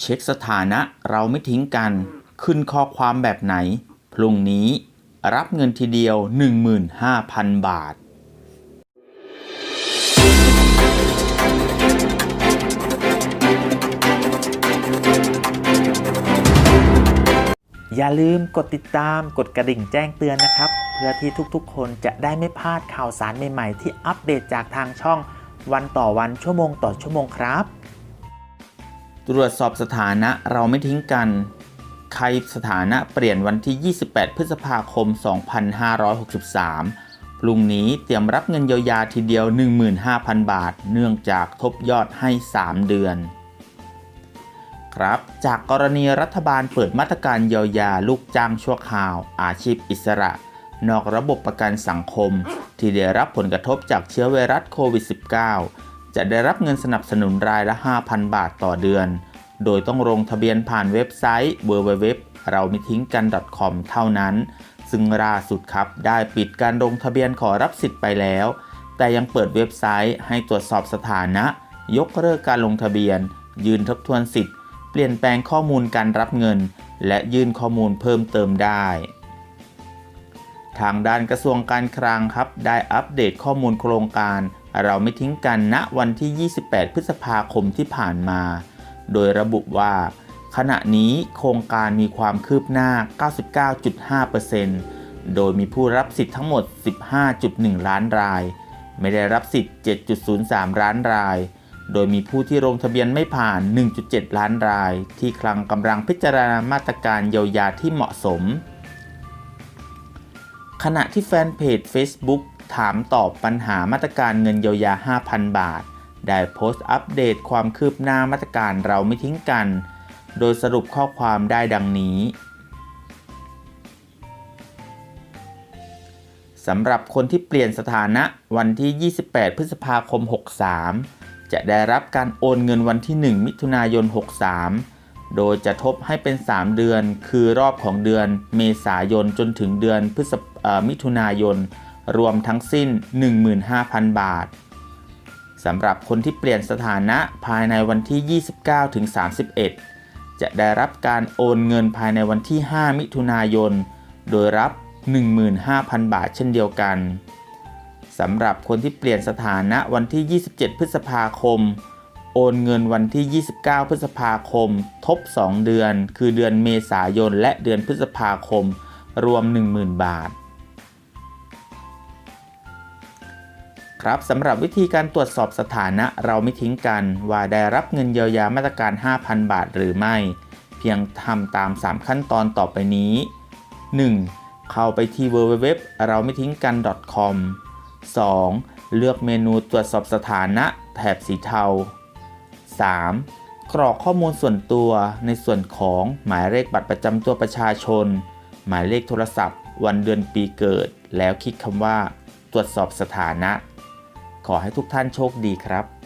เช็คสถานะเราไม่ทิ้งกัน ขึ้นข้อความแบบไหน พรุ่งนี้รับเงินทีเดียว 15,000 บาทอย่าลืมกดติดตามกดกระดิ่งแจ้งเตือนนะครับ เพื่อที่ทุกๆ คนจะได้ไม่พลาดข่าวสารใหม่ๆ ที่อัปเดตจากทางช่องวันต่อวันชั่วโมงต่อชั่วโมงครับ ตรวจสอบสถานะเราไม่ทิ้งกัน ใครสถานะเปลี่ยนวันที่ 28 พฤษภาคม 2563 พรุ่งนี้เตรียมรับเงินเยียวยาทีเดียว 15,000 บาท เนื่องจากทบยอดให้ 3 เดือน ครับ จากกรณีรัฐบาลเปิดมาตรการเยียวยาลูกจ้างชั่วคราว อาชีพอิสระ นอกระบบประกันสังคม ที่ได้รับผลกระทบจากเชื้อไวรัสโควิด -19 จะได้รับเงินสนับสนุนรายละ 5,000 บาทต่อเดือน โดยต้องลงทะเบียนผ่านเว็บไซต์ www เราไม่ทิ้งกัน .com เท่านั้น ซึ่งล่าสุดครับ ได้ปิดการลงทะเบียนขอรับสิทธิ์ไปแล้ว แต่ยังเปิดเว็บไซต์ให้ตรวจสอบสถานะ ยกเลิกการลงทะเบียน ยืนทบทวนสิทธิ์ เปลี่ยนแปลงข้อมูลการรับเงิน และยื่นข้อมูลเพิ่มเติมได้ ทางด้านกระทรวงการคลังครับ ได้อัปเดตข้อมูลโครงการ เราไม่ทิ้งกันณวันที่ 28 พฤษภาคมที่ผ่านมา โดยระบุว่า ขณะนี้โครงการมีความคืบหน้า 99.5%โดยมีผู้รับสิทธิ์ทั้งหมด 15.1 ล้านราย ไม่ได้รับสิทธิ์ 7.03 ล้านราย โดยมีผู้ที่ลงทะเบียนไม่ผ่าน 1.7 ล้านราย ที่คลังกำลังพิจารณามาตรการเยียวยาที่เหมาะสม ขณะที่แฟนเพจ Facebook ถามตอบปัญหามาตรการเงินเยียวยา 5,000 บาท ได้โพสต์อัปเดตความคืบหน้ามาตรการเราไม่ทิ้งกัน โดยสรุปข้อความได้ดังนี้สำหรับคนที่เปลี่ยนสถานะวันที่ 28 พฤษภาคม 63 จะได้รับการโอนเงินวันที่ 1 มิถุนายน 63 โดยจะทบให้เป็น 3 เดือน คือรอบของเดือนเมษายนจนถึงเดือนพฤษมิถุนายน รวมทั้งสิ้น 15,000 บาท สำหรับคนที่เปลี่ยนสถานะภายในวันที่ 29ถึง31 จะได้รับการโอนเงินภายในวันที่ 5 มิถุนายน โดยรับ 15,000 บาทเช่นเดียวกัน สำหรับคนที่เปลี่ยนสถานะวันที่ 27 พฤษภาคม โอนเงินวันที่ 29 พฤษภาคม ทบ 2 เดือน คือเดือนเมษายนและเดือนพฤษภาคม รวม 10,000 บาท ครับสำหรับวิธีการตรวจสอบสถานะเราไม่ทิ้งกันว่าได้รับเงินเยียวยามาตรการ 5,000 บาทหรือไม่ เพียงทำตาม 3 ขั้นตอนต่อไปนี้ 1. เข้าไปที่ www เราไม่ทิ้งกัน .com 2. เลือกเมนูตรวจสอบสถานะแถบสีเทา 3. กรอกข้อมูลส่วนตัวในส่วนของหมายเลขบัตรประจำตัวประชาชน หมายเลขโทรศัพท์ วันเดือนปีเกิด แล้วคลิกคำว่า ตรวจสอบสถานะ ขอให้ทุกท่านโชคดีครับ